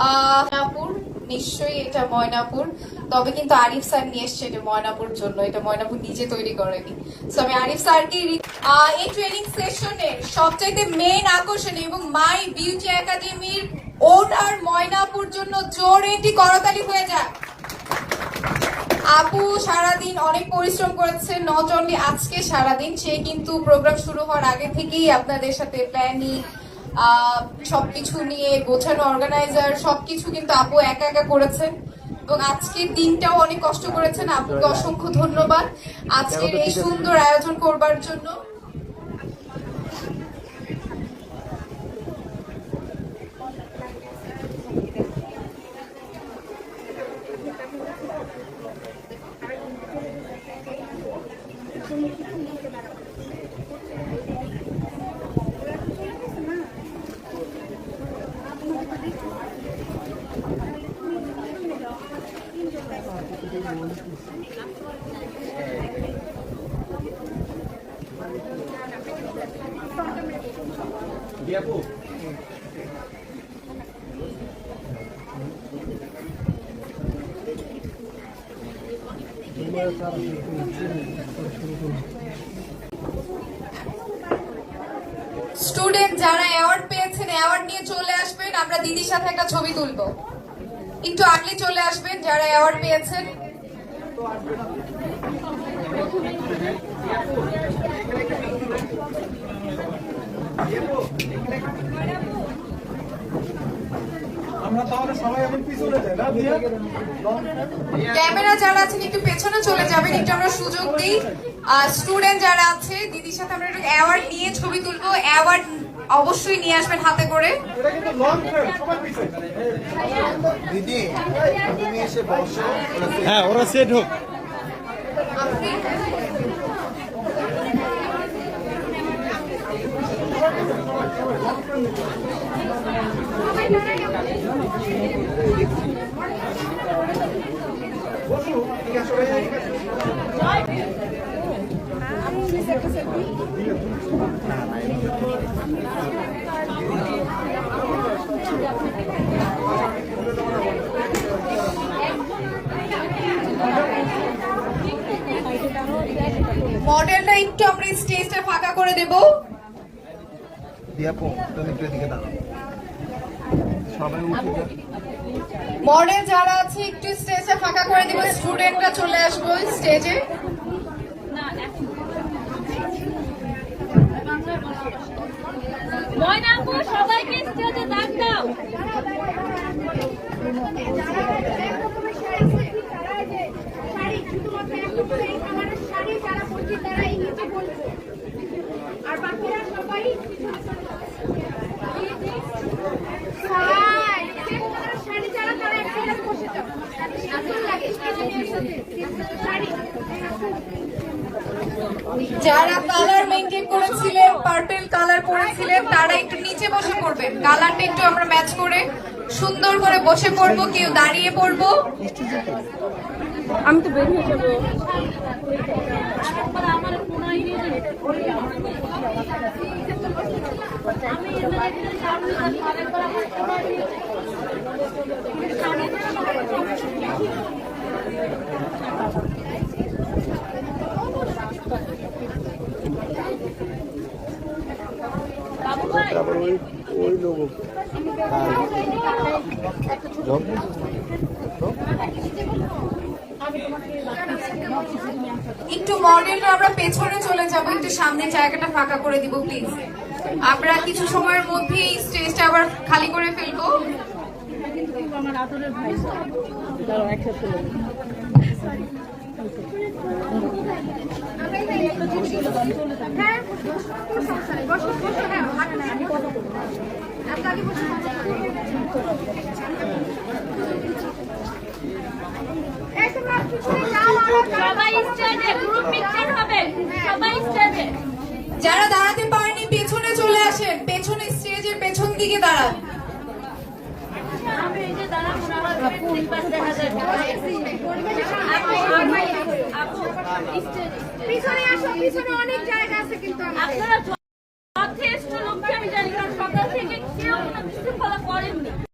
ময়নাপুর, নিশ্চয়ই এটা ময়নাপুর। তবে কিন্তু আরিফ স্যার নিয়ে এসছে এটা ময়নাপুর জন্য, এটা ময়নাপুর নিজে তৈরি করেনি। তো আমি আরিফ স্যারকে এই ট্রেনিং সেশনের সবচাইতে মেন আকর্ষণ এবং মাই বিউটি একাডেমির ওনার ময়নাপুর জন্য জোরে একটি করতালি হয়ে যায়। আপু সারাদিন অনেক পরিশ্রম করেছে নট আজকে সারাদিন। সে কিন্তু প্রোগ্রাম শুরু হওয়ার আগে থেকেই আপনাদের সাথে প্ল্যানিং সবকিছু নিয়ে গোছানো অর্গানাইজার সবকিছু কিন্তু আপু একা একা করেছেন। এবং আজকের দিনটাও অনেক কষ্ট করেছেন। আপুকে অসংখ্য ধন্যবাদ। আজকের এই সুন্দর আয়োজন করবার জন্য। স্টুডেন্ট যারা অ্যাওয়ার্ড পেয়েছেন, অ্যাওয়ার্ড নিয়ে চলে আসবেন। আমরা দিদির সাথে একটা ছবি তুলবো। একটু আর্লি চলে আসবেন যারা অ্যাওয়ার্ড পেয়েছেন। আমরা তাহলে সবাই এখন পিছনে যাই না দিয়া ক্যামেরা যারা আছেন একটু পেছনে চলে যাবেন একটু আমরা সুযোগ দিই। আর স্টুডেন্ট যারা আছে দিদির সাথে আমরা একটু অ্যাওয়ার্ড নিয়ে ছবি তুলবো। অ্যাওয়ার্ড অবশ্যই নিয়ে আসবেন হাতে করে। দিদি তুমি এসে বসো। হ্যাঁ ওরা সেট হোক। মডেলটা একটু আমরা স্টেজটা ফাঁকা করে দেবো। দিয়াপু তুমি একটু এদিকে দাঁড়াও। সবাই উঠে যাও। মডেল যারা আছে একটু স্টেজে ফাঁকা করে দিব। স্টুডেন্টরা চলে আসব স্টেজে। ময়নাপুর সবাইকে স্টেজে ডাক দাও আর বাকিরা সবাই শাড়ি যারা কালার মেনটেন করেছিলেন পার্পল কালার পরেছিলেন, তারা একটু নিচে বসে পড়বেন। কালারটা একটু আমরা ম্যাচ করে সুন্দর করে বসে পড়ব, কেউ দাঁড়িয়ে পড়ব। আমি তো বের হয়ে যাব। তারপর ওই ওই লোক। একটু মডেলটা আমরা পেছনে চলে যাব, একটু সামনে জায়গাটা ফাঁকা করে দিব প্লিজ আমরা কিছু সময়ের মধ্যে স্টেজটা আবার খালি করে ফেলব। একসাথে হ্যাঁ কোনো সমস্যা নেই বসো বসো হ্যাঁ হাঁটো না আমি কথা বলব আপনি আগে বসে এই তোমরা পিছনে যাও সবাই স্টেজে গ্রুপ পিকচার হবে। সবাই স্টেজে। যারা দাঁড়াতে পারেনি পেছনে চলে আসেন। পেছনে স্টেজের পেছন দিকে দাঁড়ান। আপনারা